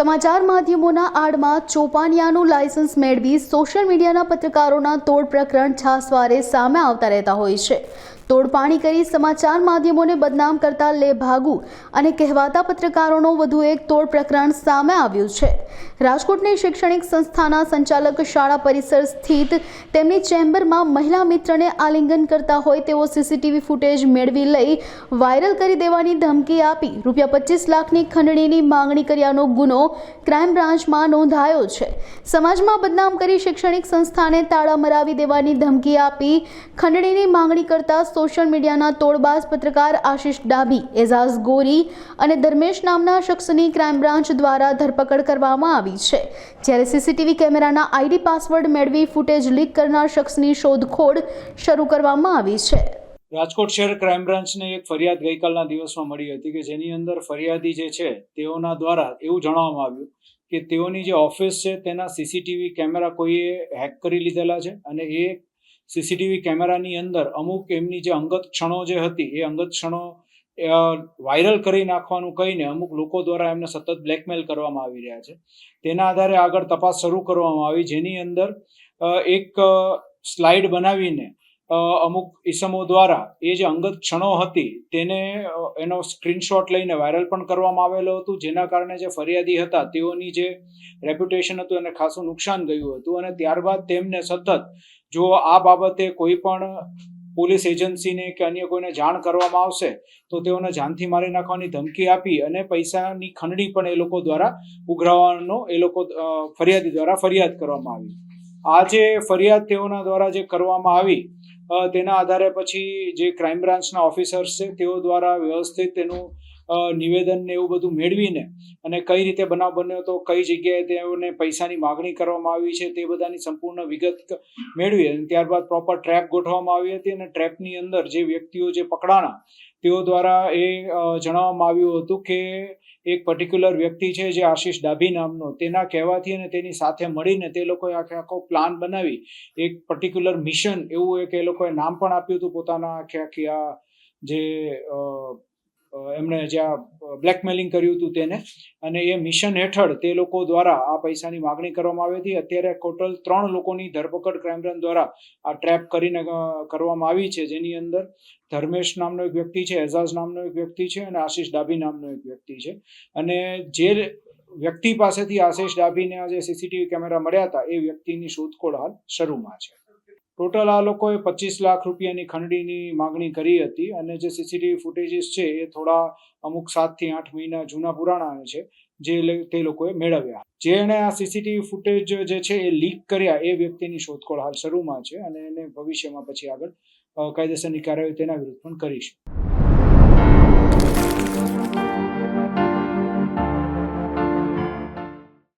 સમાચાર માધ્યમોના આડમાં ચોપાનિયાનું લાયસન્સ મેળવી સોશિયલ મીડિયાના પત્રકારોના તોડ પ્રકરણ છાસવારે સામે આવતા રહેતા હોય છે. તોડપાણી કરી સમાચાર માધ્યમોને બદનામ કરતા લે ભાગુ અને કહેવાતા પત્રકારોનો વધુ એક તોડ પ્રકરણ સામે આવ્યું છે. રાજકોટની શૈક્ષણિક સંસ્થાના સંચાલક શાળા પરિસર સ્થિત તેમની ચેમ્બરમાં મહિલા મિત્રને આલિંગન કરતા હોય તેવો સીસીટીવી ફૂટેજ મેળવી લઈ વાયરલ કરી દેવાની ધમકી આપી. રૂપિયા પચીસ લાખની ખંડણીની માંગણી કર્યાનો ગુનો ક્રાઇમ બ્રાન્ચમાં નોંધાયો છે. સમાજમાં બદનામ કરી શૈક્ષણિક સંસ્થાને તાળા મરાવી દેવાની ધમકી આપી ખંડણીની માંગણી કરતા સોશિયલ મીડિયાના તોડબાજ પત્રકાર આશિષ ડાબી એઝાઝ ગોરી અને ધર્મેશ નામના શખ્સની ક્રાઇમ બ્રાન્ચ દ્વારા ધરપકડ કરવામાં આવી છે. જ્યારે સીસીટીવી કેમેરાના આઈડી પાસવર્ડ મેળવી ફૂટેજ લીક કરનાર શખ્સની શોધખોળ શરૂ કરવામાં આવી છે. રાજકોટ શહેર ક્રાઇમ બ્રાન્ચને એક ફરિયાદ ગઈકાલના દિવસમાં મળી હતી કે જેની અંદર ફરિયાદી જે છે, તેઓના દ્વારા એવું જણાવવામાં આવ્યું કે તેઓની જે ઓફિસ છે, તેના સીસીટીવી કેમેરા કોઈએ હેક કરી લીધેલા છે અને એ સીસીટીવી કેમેરાની અંદર અમુક એમની જે અંગત ક્ષણો જે હતી, એ અંગત ક્ષણો વાયરલ કરી નાખવાનું કહીને અમુક લોકો દ્વારા એમને સતત બ્લેકમેલ કરવામાં આવી રહ્યા છે. તેના આધારે આગળ તપાસ શરૂ કરવામાં આવી, જેની અંદર એક સ્લાઇડ બનાવીને અમુક ઇસમો દ્વારા એ જે અંગત ક્ષણો હતી તેને એનો સ્ક્રીનશોટ લઈને વાયરલ પણ કરવામાં આવેલો હતું. જેના કારણે જે ફરિયાદી હતા તેઓની જે રેપ્યુટેશન હતું એને ખાસું નુકસાન ગયું હતું અને ત્યારબાદ તેમને સતત જો આ બાબતે કોઈ પણ પોલીસ એજન્સીને કે અન્ય કોઈને જાણ કરવામાં આવશે તો તેઓને જાનથી મારી નાખવાની ધમકી આપી અને પૈસાની ખંડણી પણ એ લોકો દ્વારા ઉઘરાવવાનો, એ લોકો ફરિયાદી દ્વારા ફરિયાદ કરવામાં આવી. આ જે ફરિયાદ તેઓના દ્વારા જે કરવામાં આવી તેના આધારે પછી જે ક્રાઇમ બ્રાન્ચના ઓફિસર્સ છે તેઓ દ્વારા વ્યવસ્થિત તેનું નિવેદન ને એવું બધું મેળવીને અને કઈ રીતે બનાવ બન્યો તો કઈ જગ્યાએ તેઓને પૈસાની માગણી કરવામાં આવી છે, તે બધાની સંપૂર્ણ વિગત મેળવી અને ત્યારબાદ પ્રોપર ટ્રેપ ગોઠવવામાં આવી હતી અને ટ્રેપની અંદર જે વ્યક્તિઓ, જે પકડાણા, તેઓ દ્વારા એ જણાવવામાં આવ્યું હતું કે એક પર્ટિક્યુલર વ્યક્તિ છે જે આશીષ ડાભી નામનો, તેના કહેવાથી અને તેની સાથે મળીને તે લોકોએ આખે આખો પ્લાન બનાવી. એક પર્ટિક્યુલર મિશન એવું એક એ લોકોએ નામ પણ આપ્યું હતું પોતાના આખે આખી આ જે એમણે જ્યાં બ્લેકમેલિંગ કર્યું હતું તેને, અને એ મિશન હેઠળ તે લોકો દ્વારા આ પૈસાની માગણી કરવામાં આવી હતી. અત્યારે ટોટલ ત્રણ લોકોની ધરપકડ ક્રાઇમ દ્વારા આ ટ્રેપ કરીને કરવામાં આવી છે. જેની અંદર ધર્મેશ નામનો એક વ્યક્તિ છે, એઝાઝ નામનો એક વ્યક્તિ છે, અને આશીષ ડાભી નામનો એક વ્યક્તિ છે. અને જે વ્યક્તિ પાસેથી આશીષ ડાભીને આ જે સીસીટીવી કેમેરા મળ્યા હતા, એ વ્યક્તિની શોધખોળ હાલ શરૂમાં છે. ટોટલ આ લોકોએ પચીસ લાખ રૂપિયાની ખંડણીની માગણી કરી હતી અને જે સીસીટીવી ફૂટેજીસ છે એ થોડા અમુક સાતથી આઠ મહિના જૂના પુરાણા છે, જે તે લોકોએ મેળવ્યા. જેણે આ સીસીટીવી ફૂટેજ જે છે એ લીક કર્યા એ વ્યક્તિની શોધખોળ હાલ શરૂમાં છે અને એને ભવિષ્યમાં પછી આગળ કાયદેસરની કાર્યવાહી તેના વિરુદ્ધ પણ કરીશું.